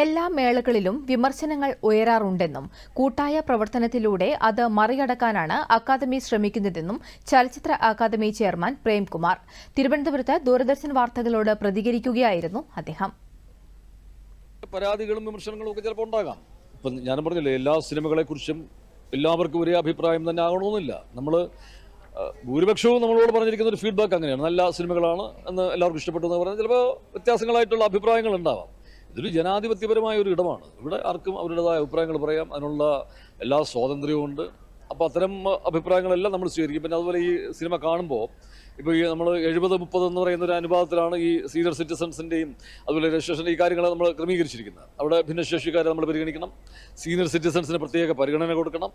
എല്ലാ മേളകളിലും വിമർശനങ്ങൾ ഉയരാറുണ്ടെന്നും കൂട്ടായ പ്രവർത്തനത്തിലൂടെ അത് മറികടക്കാനാണ് അക്കാദമി ശ്രമിക്കുന്നതെന്നും ചലച്ചിത്ര അക്കാദമി ചെയർമാൻ പ്രേംകുമാർ. തിരുവനന്തപുരത്ത് ദൂരദർശൻ വാർത്തകളോട് പ്രതികരിക്കുകയായിരുന്നു അദ്ദേഹം. പരാതികളും വിമർശനങ്ങളും ഒക്കെ ചിലപ്പോൾ ഉണ്ടാകാം. ഇപ്പം ഞാൻ പറഞ്ഞില്ലേ എല്ലാ സിനിമകളെക്കുറിച്ചും എല്ലാവർക്കും ഒരേ അഭിപ്രായം തന്നെ ആകണമെന്നില്ല. നമ്മൾ ഭൂരിപക്ഷവും നമ്മളോട് പറഞ്ഞിരിക്കുന്ന ഒരു ഫീഡ്ബാക്ക് അങ്ങനെയാണ്. നല്ല സിനിമകളാണ് എന്ന് എല്ലാവർക്കും ഇഷ്ടപ്പെട്ടു എന്ന് പറഞ്ഞാൽ ചിലപ്പോൾ വ്യത്യാസങ്ങളായിട്ടുള്ള അഭിപ്രായങ്ങൾ ഉണ്ടാവാം. ഇതൊരു ജനാധിപത്യപരമായ ഒരു ഇടമാണ്. ഇവിടെ ആർക്കും അവരുടേതായ അഭിപ്രായങ്ങൾ പറയാം. അതിനുള്ള എല്ലാ സ്വാതന്ത്ര്യവും ഉണ്ട്. അപ്പോൾ അത്തരം അഭിപ്രായങ്ങളെല്ലാം നമ്മൾ സ്വീകരിക്കും. പിന്നെ അതുപോലെ ഈ സിനിമ കാണുമ്പോൾ ഇപ്പോൾ ഈ നമ്മൾ എഴുപത് മുപ്പത് എന്ന് പറയുന്ന ഒരു അനുപാതത്തിലാണ് ഈ സീനിയർ സിറ്റിസൺസിന്റെയും അതുപോലെ രജിസ്ട്രേഷൻ ഈ കാര്യങ്ങൾ നമ്മൾ ക്രമീകരിച്ചിരിക്കുന്നത്. അവിടെ ഭിന്നശേഷിക്കാരെ നമ്മൾ പരിഗണിക്കണം. സീനിയർ സിറ്റിസൺസിന് പ്രത്യേക പരിഗണന കൊടുക്കണം.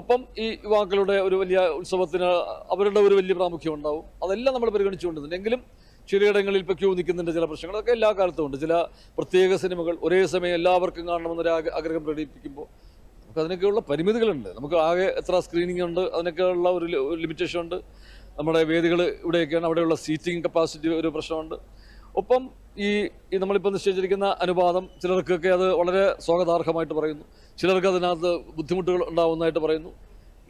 ഒപ്പം ഈ യുവാക്കളുടെ ഒരു വലിയ ഉത്സവത്തിന് അവരുടെ ഒരു വലിയ പ്രാമുഖ്യം ഉണ്ടാവും. അതെല്ലാം നമ്മൾ പരിഗണിച്ചുകൊണ്ടിരുന്നുണ്ട് എങ്കിലും ചിലയിടങ്ങളിൽ ഇപ്പോൾ ക്യൂ നിൽക്കുന്നതിന്റെ ചില പ്രശ്നങ്ങളൊക്കെ എല്ലാ കാലത്തും ഉണ്ട്. ചില പ്രത്യേക സിനിമകൾ ഒരേ സമയം എല്ലാവർക്കും കാണണമെന്നൊരു ആഗ്രഹം പ്രകടിപ്പിക്കുമ്പോൾ നമുക്ക് അതിനൊക്കെയുള്ള പരിമിതികളുണ്ട്. നമുക്ക് ആകെ എത്ര സ്ക്രീനിങ് ഉണ്ട് അതിനൊക്കെയുള്ള ഒരു ലിമിറ്റേഷൻ ഉണ്ട്. നമ്മുടെ വേദികൾ ഇവിടെയൊക്കെയാണ് അവിടെയുള്ള സീറ്റിംഗ് കപ്പാസിറ്റി ഒരു പ്രശ്നമുണ്ട്. ഒപ്പം ഈ ഈ നമ്മളിപ്പോൾ നിശ്ചയിച്ചിരിക്കുന്ന അനുപാതം ചിലർക്കൊക്കെ അത് വളരെ സ്വാഗതാർഹമായിട്ട് പറയുന്നു. ചിലർക്ക് അതിനകത്ത് ബുദ്ധിമുട്ടുകൾ ഉണ്ടാവുന്നതായിട്ട് പറയുന്നു.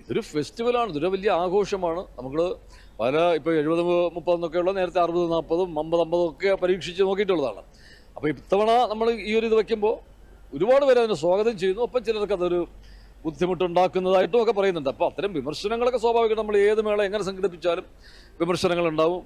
ഇതൊരു ഫെസ്റ്റിവലാണ് ഇതൊരു വലിയ ആഘോഷമാണ്. നമ്മൾ പല ഇപ്പോൾ എഴുപത് മുപ്പതെന്നൊക്കെയുള്ള നേരത്തെ അറുപത് നാൽപ്പതും അമ്പത് അമ്പതും ഒക്കെ പരീക്ഷിച്ച് നോക്കിയിട്ടുള്ളതാണ്. അപ്പോൾ ഇത്തവണ നമ്മൾ ഈ ഒരു ഇത് വയ്ക്കുമ്പോൾ ഒരുപാട് പേര് അതിനെ സ്വാഗതം ചെയ്യുന്നു. ഒപ്പം ചിലർക്ക് അതൊരു ബുദ്ധിമുട്ടുണ്ടാക്കുന്നതായിട്ടും ഒക്കെ പറയുന്നുണ്ട്. അപ്പോൾ അത്തരം വിമർശനങ്ങളൊക്കെ സ്വാഭാവികം നമ്മൾ ഏത് മേള എങ്ങനെ സംഘടിപ്പിച്ചാലും വിമർശനങ്ങൾ ഉണ്ടാവും